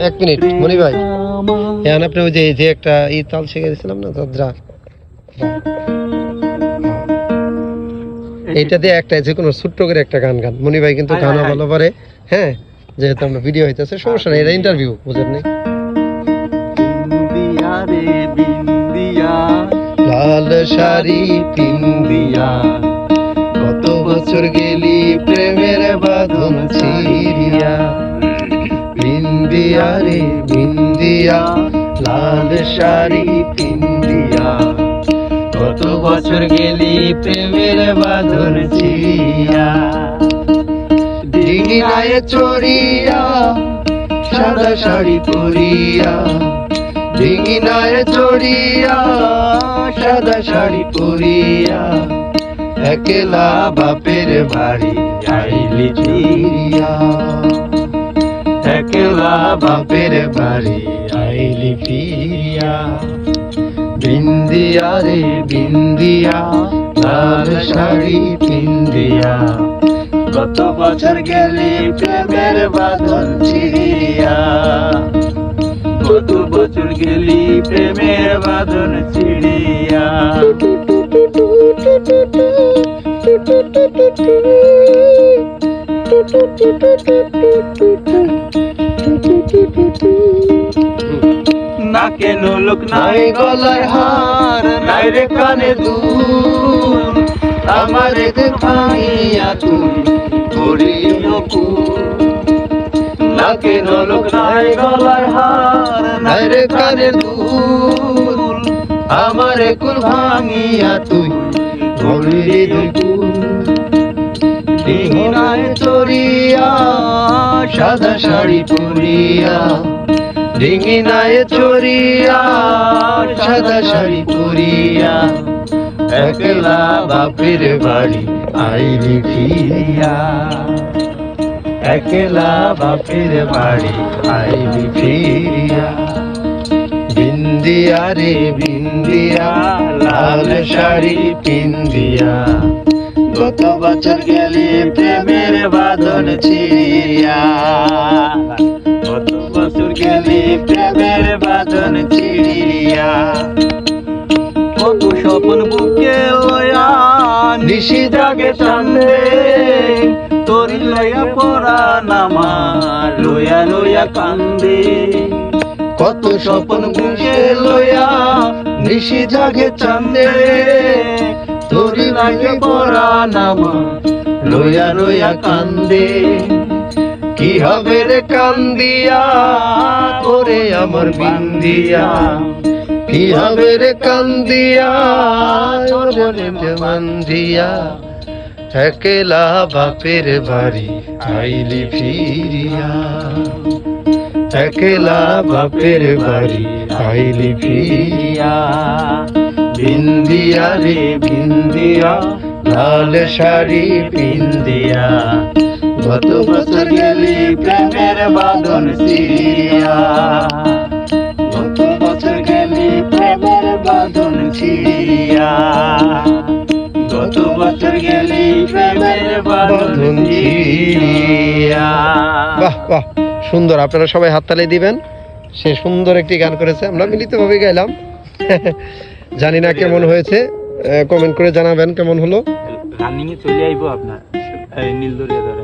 এক মিনিট মনি ভাই। এখন আপনি ওই যে যে একটা ই তাল শিখে দিয়েছিলাম না দাদরা এইটা দিয়ে একটা যে কোনো ছোট্ট করে একটা গান গান। মনি ভাই কিন্তু হ্যাঁ, গানও হ্যাঁ। ভালো পারে হ্যাঁ? যেহেতু আমরা ভিডিও হইতেছে সমস্যা নেই এটা ইন্টারভিউ বুঝেন নি বিন্দিয়া লাল শাড়ি পিন্দিয়া বিন্দিয়া রে বিন্দিয়া লাল শাড়ি পিন্দিয়া কত বছর গেলি প্রেমের বাঁধন ছিড়িয়া ডিঙিনায় চড়িয়া, সাদা শাড়ি পরিয়া। ডিঙিনায় চড়িয়া, সাদা শাড়ি পরিয়া। একলা বাপের বাড়ি আইলি ফিরিয়া। একলা বাপের বাড়ি আইলি ফিরিয়া বিন্দিয়া রে বিন্দিয়া, লাল শাড়ি পিন্দিয়া। কত বছর গেলি প্রেমের বাঁধন ছিড়িয়া। কত বছর গেলি প্রেমের বাঁধন ছিড়িয়া। কেন লোক নাই গলার হার, নাই রে কানে দুল। আমার ভাইয়া তুই করিল না কেন লোক নাই গলার হার, নাই রে কানে দুল। আমার কুল ভাঙিয়া তুই ধরিলি দুই কুল ডিঙিনায় চড়িয়া, সাদা শাড়ি পরিয়া ডিঙিনায় চড়িয়া, সাদা শাড়ি পরিয়া, একলা বাপের বাড়ি আইলি ফিরিয়া। একলা বাপের বাড়ি আইলি ফিরিয়া। বিন্দিয়া রে বিন্দিয়া, লাল শাড়ি পিন্দিয়া। গত বছর গেলি প্রেমের বাঁধন ছিড়িয়া। কত স্বপ্ন বুকে লয়া নিশি জাগে চান্দে। তোর লয়া পরা নামা লয়া লয়া কান্দে। কত স্বপ্ন বুকে লয়া নিশি জাগে চান্দে। তোর লাগে পরা নামা লয়া লয়া কান্দে। কি হবে রে কান্দিয়া করে আমার বিন্দিয়া। কি হবে রে কান্দিয়া মান্দিয়া একলা বাপের বাড়ি আইলি ফিরিয়া। একলা বাপের বাড়ি আইলি ফিরিয়া। বিন্দিয়া রে বিন্দিয়া লাল শাড়ি পিন্দিয়া গত বছর গেলি প্রেমের বাঁধন সিরিয়া ছিড়িয়া গত বছর গেলি প্রেমের বাঁধন ছিড়িয়া বাহ বাহ সুন্দর। আপনারা সবাই হাততালি দিবেন। সে সুন্দর একটি গান করেছে। আমরা মিলিতভাবে গাইলাম। জানি না কেমন হয়েছে। কমেন্ট করে জানাবেন কেমন হলো। রানিং এ চলে আইবো আপনার এই নীলদরিয়া ধরেন